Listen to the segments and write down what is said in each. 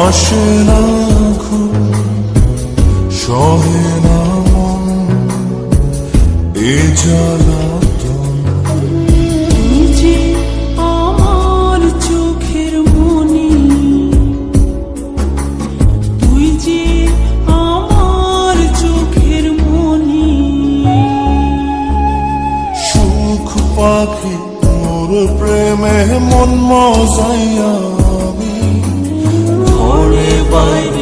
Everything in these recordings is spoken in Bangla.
আসে না ঘুম সহে না মন, এ যে আমার চোখের মনি, তুই যে আমার চোখের পাখি, মোর প্রেমে মন মজাইয়া ঘরে বাইরে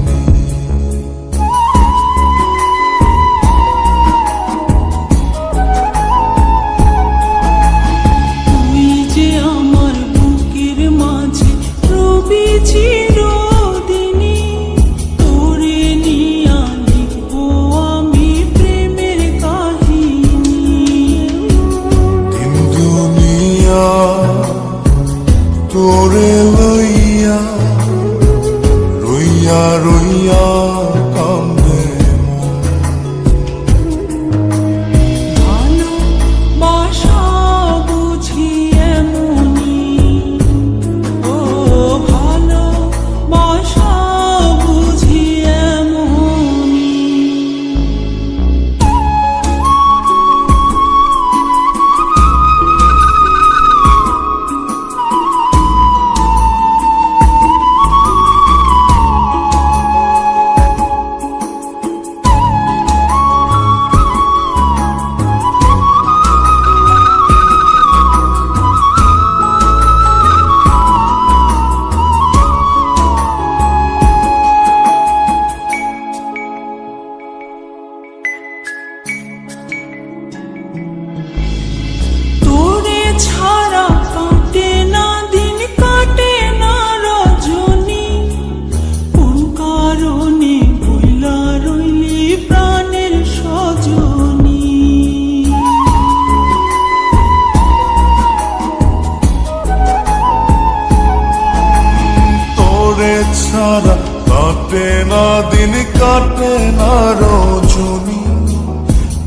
ছাড়া কাটে না, দিন কাটে না রজনী।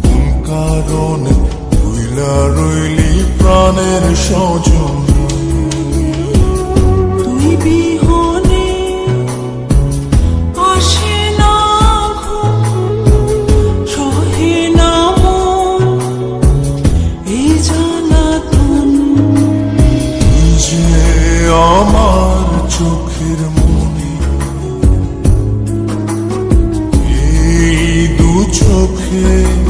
কোন কারণে রইলা রইলি প্রাণের সজনী? তুই বিহনে yeah.